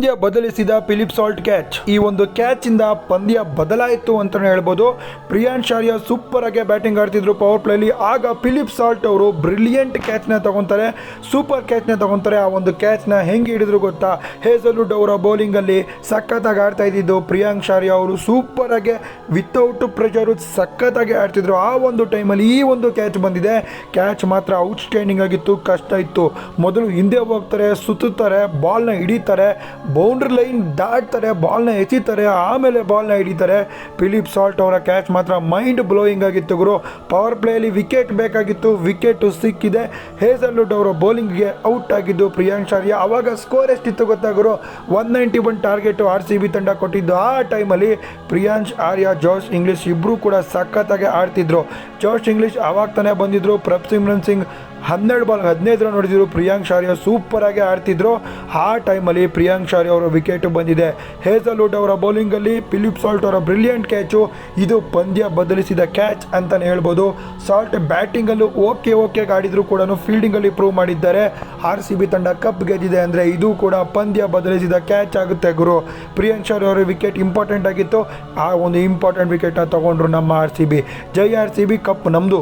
ಪಂದ್ಯ ಬದಲಿಸಿದ Philip salt catch. ಈ ಒಂದು ಕ್ಯಾಚ್ ಇಂದ ಪಂದ್ಯ ಬದಲಾಯಿತು ಅಂತ ಹೇಳ್ಬೋದು. ಪ್ರಿಯಾನ್ ಶಾರಿಯಾ ಸೂಪರ್ ಆಗಿ ಬ್ಯಾಟಿಂಗ್ ಆಡ್ತಿದ್ರು ಪವರ್ ಪ್ಲೇಲಿ ಆಗ ಫಿಲಿಪ್ ಸಾಲ್ಟ್ ಅವರು ಬ್ರಿಲಿಯಂಟ್ ಕ್ಯಾಚ್ನ ತಗೊಂತಾರೆ. ಸೂಪರ್ ಕ್ಯಾಚ್ನ ತಗೊಂತಾರೆ. ಆ ಒಂದು ಕ್ಯಾಚ್ನ ಹೆಂಗೆ ಹಿಡಿದ್ರು ಗೊತ್ತಾ? ಹೇಸಲ್ವುಡ್ ಅವರ ಬೌಲಿಂಗಲ್ಲಿ ಸಖತ್ತಾಗಿ ಆಡ್ತಾ ಇದ್ದಿದ್ದು ಪ್ರಿಯಾಂಕ್ ಶಾರ್ಯ ಅವರು ಸೂಪರ್ ಆಗಿ ವಿತೌಟ್ ಪ್ರೆಷರು ಸಖತ್ತಾಗಿ ಆಡ್ತಿದ್ರು. ಆ ಒಂದು ಟೈಮಲ್ಲಿ ಈ ಒಂದು ಕ್ಯಾಚ್ ಬಂದಿದೆ. ಕ್ಯಾಚ್ ಮಾತ್ರ ಔಟ್ಸ್ಟ್ಯಾಂಡಿಂಗ್ ಆಗಿತ್ತು, ಕಷ್ಟ ಇತ್ತು. ಮೊದಲು ಹಿಂದೆ ಹೋಗ್ತಾರೆ, ಸುತ್ತುತ್ತಾರೆ ಬಾಲ್ನ ಹಿಡಿತಾರೆ. ಬೌಂಡ್ರಿ ಲೈನ್ ದಾಟ್ತಾರೆ, ಬಾಲ್ನ ಎಸಿತಾರೆ ಆಮೇಲೆ ಬಾಲ್ನ ಹಿಡಿತಾರೆ. ಫಿಲಿಪ್ ಸಾಲ್ಟ್ ಅವರ ಕ್ಯಾಚ್ ಮಾತ್ರ ಮೈಂಡ್ ಬ್ಲೋಯಿಂಗ್ ಆಗಿತ್ತು ಗುರು. ಪವರ್ ಪ್ಲೇಯಲ್ಲಿ ವಿಕೆಟ್ ಬೇಕಾಗಿತ್ತು, ವಿಕೆಟ್ ಸಿಕ್ಕಿದೆ. ಹೇಸಲ್ವುಡ್ ಅವರ ಬೌಲಿಂಗ್ಗೆ ಔಟ್ ಆಗಿದ್ದು ಪ್ರಿಯಾಂಕ್ ಶಾರ್ಯ ಅವಾಗ ಸ್ಕೋರ್ ಎಷ್ಟಿತ್ತು ಗೊತ್ತಾ ಗುರು? One ninety one target R C B ತಂಡ ಕೊಟ್ಟಿದ್ದು. ಆ ಟೈಮಲ್ಲಿ ಪ್ರಿಯಾಂಶ್, ಆರ್ಯ, ಜೋಶ್, ಇಂಗ್ಲಿಷ್ ಇಬ್ಬರೂ ಕೂಡ ಸಖತ್ತಾಗಿ ಆಡ್ತಿದ್ರು. ಜೋಶ್, ಇಂಗ್ಲಿಷ್ ಅವಾಗ ತಾನೇ ಬಂದಿದ್ರು. ಪ್ರಭ್ ಸಿಮ್ರನ್ ಸಿಂಗ್ ಹನ್ನೆರಡು ಬಾಲ್ ಹದಿನೈದು ರನ್ ಹೊಡೆದಿದ್ರು. ಪ್ರಿಯಾಂಕ್ ಶಾರ್ಯ ಸೂಪರ್ ಆಗಿ ಆಡ್ತಿದ್ರು. ಆ ಟೈಮಲ್ಲಿ ಪ್ರಿಯಾಂಕ್ ಅವರ ವಿಕೆಟ್ ಬಂದಿದೆ. ಹೇಸಲ್ವುಡ್ ಅವರ ಬೌಲಿಂಗಲ್ಲಿ ಫಿಲಿಪ್ ಸಾಲ್ಟ್ ಅವರ ಬ್ರಿಲಿಯಂಟ್ ಕ್ಯಾಚು ಇದು ಪಂದ್ಯ ಬದಲಿಸಿದ ಕ್ಯಾಚ್ ಅಂತಲೇ ಹೇಳ್ಬೋದು. ಸಾಲ್ಟ್ ಬ್ಯಾಟಿಂಗಲ್ಲೂ ಓಕೆ ಓಕೆ ಆಡಿದ್ರು ಕೂಡ ಫೀಲ್ಡಿಂಗಲ್ಲಿ ಪ್ರೂವ್ ಮಾಡಿದ್ದಾರೆ. ಆರ್ ಸಿ ಬಿ ತಂಡ ಕಪ್ ಗೆದ್ದಿದೆ ಅಂದರೆ ಇದು ಕೂಡ ಪಂದ್ಯ ಬದಲಿಸಿದ ಕ್ಯಾಚ್ ಆಗುತ್ತೆ ಗುರು. ಪ್ರಿಯಾಂಕ್ ಶರ್ ಅವರ ವಿಕೆಟ್ ಇಂಪಾರ್ಟೆಂಟ್ ಆಗಿತ್ತು. ಆ ಒಂದು ಇಂಪಾರ್ಟೆಂಟ್ ವಿಕೆಟ್ನ ತಗೊಂಡ್ರು ನಮ್ಮ R C B Jai R C B cup ನಮ್ಮದು